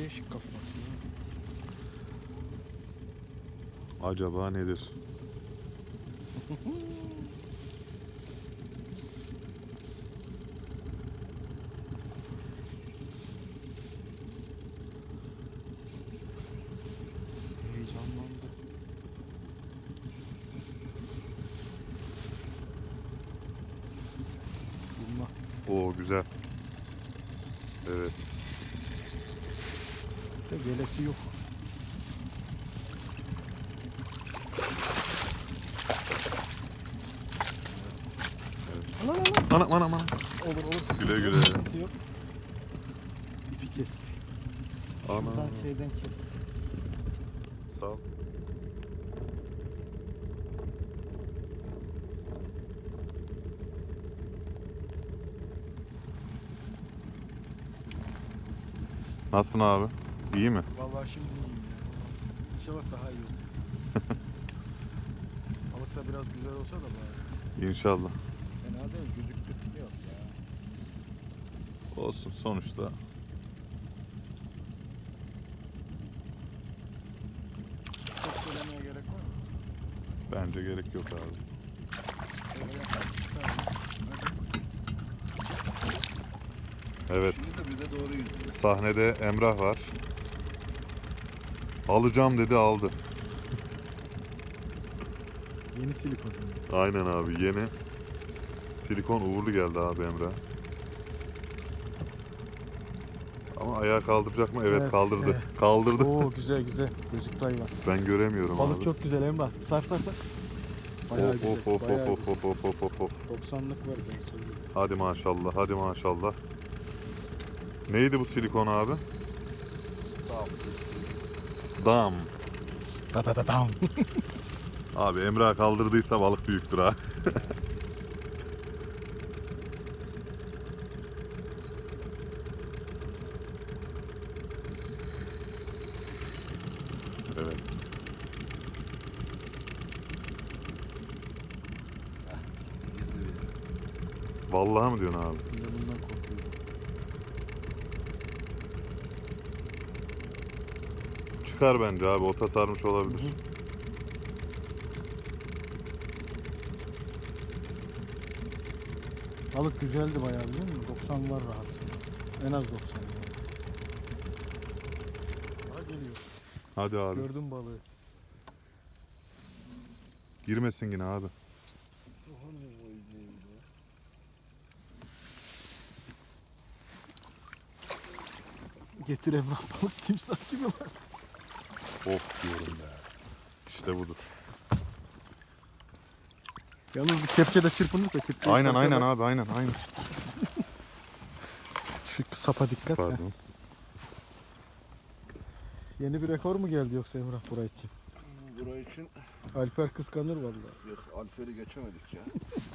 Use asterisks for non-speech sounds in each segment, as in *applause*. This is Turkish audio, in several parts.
değişik kafa. Acaba nedir? *laughs* Oo güzel. Evet. De gelesi yok. Lan lan. Ana ana ana. Olur olur. sıkıntı Güle yok, güle. sıkıntı yok. İpi kesti. Ana. Şuradan şeyden kesti. Sağ ol. Nasılsın abi? İyi mi? Vallahi şimdi iyiyim ya. İnşallah daha iyi olur. *laughs* Balık da biraz güzel olsa da bari. İnşallah. Fena değil gözüktü. Yok ya. Olsun sonuçta. Çok söylemeye gerek var mı? Bence gerek yok abi. Öyle. Evet. Şimdi de bize doğru yüzüyor. Sahnede Emrah var. Alacağım dedi aldı. Yeni silikon. Aynen abi yeni. Silikon uğurlu geldi abi Emrah. Ama ayağa kaldıracak mı? Evet, Evet, kaldırdı. evet. Kaldırdı. Oo *laughs* güzel güzel. Gözüktü hayvan. Ben göremiyorum Balık abi. çok güzel Emrah. Sar sar sar. Bayağı Of güzel. of of bayağı of of of of of of. güzel. 90'lık var ben söyleyeyim. Hadi maşallah, hadi maşallah. Neydi bu silikon abi? Tamam. Dam. Da da da dam. Abi Emrah kaldırdıysa balık büyüktür ha. *laughs* evet. Vallahi mı diyorsun abi? Ben de bundan korkuyorum. Çıkar bence abi. Ota sarmış olabilir. Hı hı. Balık güzeldi bayağı biliyor musun? 90 var rahat. En az 90 yani. Daha geliyor. Hadi abi. Gördüm balığı. Girmesin yine abi. Getir Emrah balık timsah gibi var. Of diyorum be. İşte budur. Yalnız bir kepçede çırpınırsa kepçeyi Aynen aynen abi aynen aynen. *laughs* Şu sapa dikkat. Pardon. Yeni bir rekor mu geldi yoksa Emrah buraya için? Buraya için Alper kıskanır vallahi. yok Alper'i geçemedik ya. *laughs*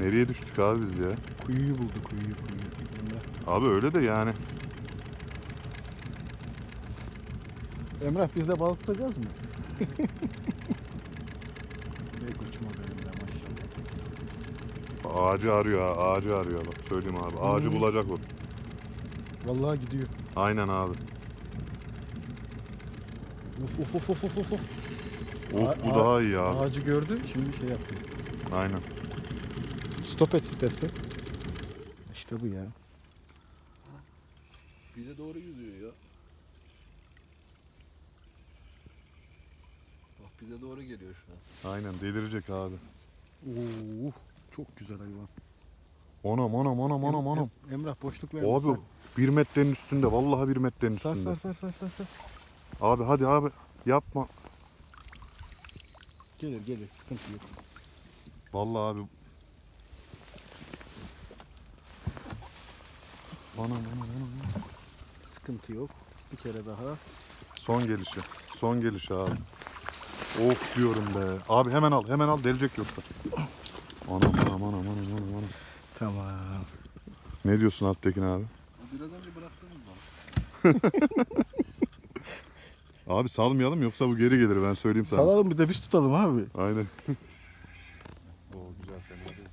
Nereye düştük abi biz ya? Kuyuyu buldu kuyuyu kuyuyu. Abi öyle de yani. Emrah biz de balık tutacağız mı? *laughs* Ne koçuma benim de maşallah. Ağacı arıyor ha. Ağacı arıyor bak. Söyleyeyim abi. Ağacı Hmm. bulacak o. Vallahi gidiyor. Aynen abi. Uf uf uf uf uf uf. Of bu a- daha iyi abi. Ağacı gördü şimdi şey yapıyor. Aynen. Stop et istersen. İşte bu ya. Bize doğru yüzüyor ya. Bak bize doğru geliyor şu an. Aynen delirecek abi. Oo, çok güzel hayvan. Onam onam onam onam Em- onam. Em- Emrah boşluk verme. Abi bir metrenin üstünde. Vallahi bir metrenin Sar üstünde. sar sar sar sar sar. Abi hadi abi. Yapma. Gelir gelir sıkıntı yok. Vallahi abi. Anam anam anam. Sıkıntı yok. Bir kere daha. Son gelişi. Son gelişi abi. Of diyorum be. Abi hemen al hemen al delecek yoksa. Anam anam anam anam anam anam. Tamam. Ne diyorsun Alptekin abi? Biraz önce bıraktığımız balık. *laughs* Abi salmayalım yoksa bu geri gelir ben söyleyeyim sana. Salalım bir de biz tutalım abi. Aynen. *laughs* o güzel fena değil.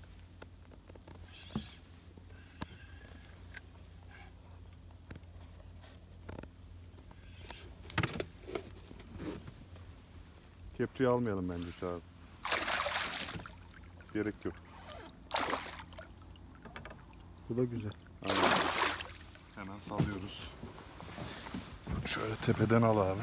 Kepçeyi almayalım bence Çağrı. Gerek yok. Bu da güzel. Aynen. Hemen salıyoruz. Şöyle tepeden al abi.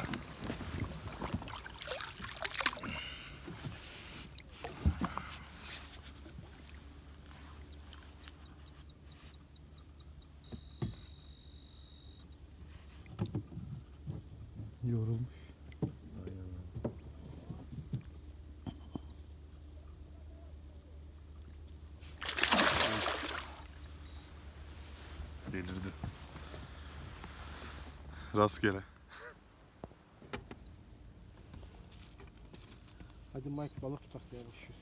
Delirdi. Rastgele. Hadi Mike balık tutak ya boşver.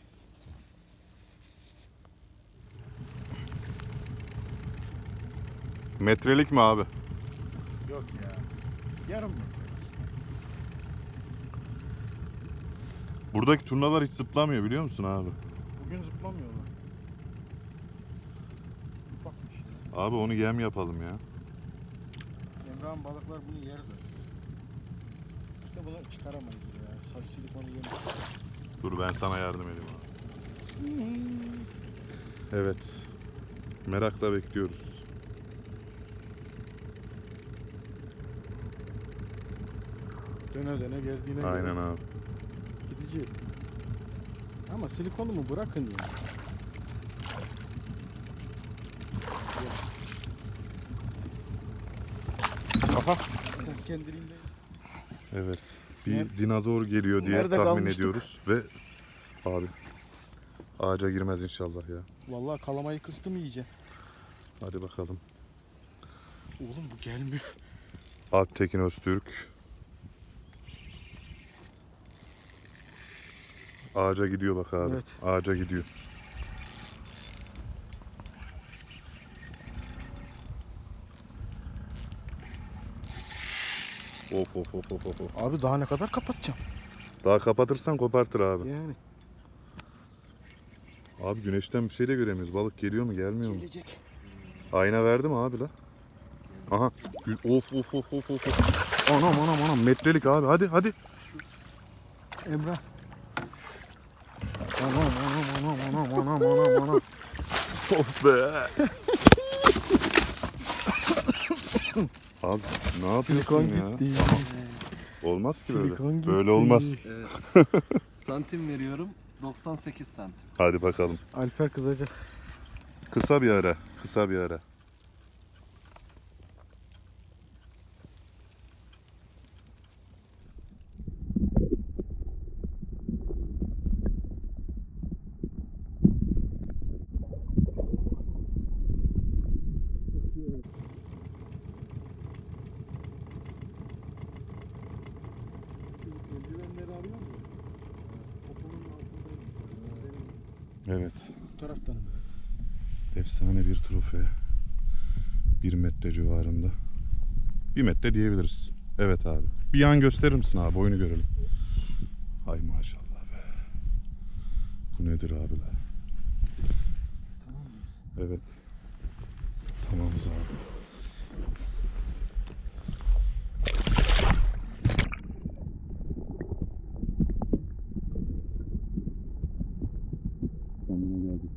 Metrelik mi abi? Yok ya. Yarım metre. Buradaki turnalar hiç zıplamıyor biliyor musun abi? Bugün zıplamıyorlar. Ufakmış ya. Abi onu yem yapalım ya. Emrah'ın balıklar bunu yer zaten. De bunu çıkaramayız ya. Saç silikonu yemiş. Dur ben sana yardım edeyim abi. Evet. Merakla bekliyoruz. Döne döne geldiğine göre Aynen abi. gidici. Ama silikonumu bırakın ya. Kendiliğinden. Evet. Bir Nerede- dinozor geliyor diye Nerede tahmin kalmıştık? ediyoruz ve abi ağaca girmez inşallah ya. Vallahi kalamayı kıstım iyice. Hadi bakalım. Oğlum bu gelmiyor. Alp Tekin Öztürk. Ağaca gidiyor bak abi. Evet. Ağaca gidiyor. Of of of of of. Abi daha ne kadar kapatacağım? Daha kapatırsan kopartır abi. Yani. Abi güneşten bir şey de göremiyoruz. Balık geliyor mu gelmiyor mu? Gelecek. Ayna verdi mi abi la? Aha. Of of of of. of. Anam anam anam metrelik abi. Hadi hadi. Emrah. Anam anam anam anam anam anam anam. Of be. *laughs* Abi ne yapıyorsun Silikon ya? gitti. Olmaz ki böyle. Silikon gitti. Böyle olmaz. Evet. *laughs* santim veriyorum. 98 santim. Hadi bakalım. Alper kızacak. Kısa bir ara. Kısa bir ara. Evet. Bu taraftan. Efsane bir trofe. Bir metre civarında. Bir metre diyebiliriz. Evet abi. Bir yan gösterir misin abi? Oyunu görelim. Hay maşallah be. Bu nedir abiler? Tamam mıyız? Evet. Tamamız abi. Kendine geldik.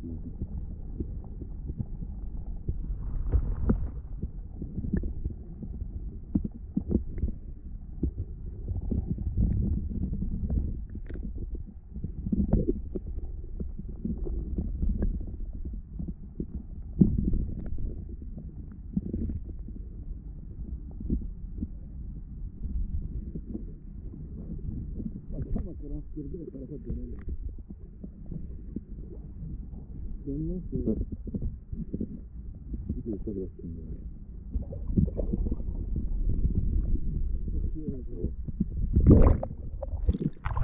Baksana bak rastgele o tarafa dönelim. Dönmez. Bir de yukarı.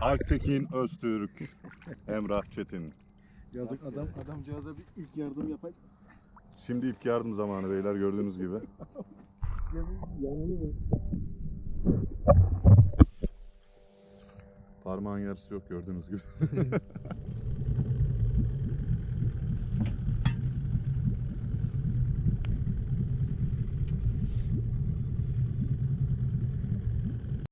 Alptekin Öztürk. Emrah Çetin. Yazık adam adamcağıza bir ilk yardım yapar. Şimdi ilk yardım zamanı beyler gördüğünüz gibi. *laughs* Yanını Parmağın yarısı yok gördüğünüz gibi. *laughs*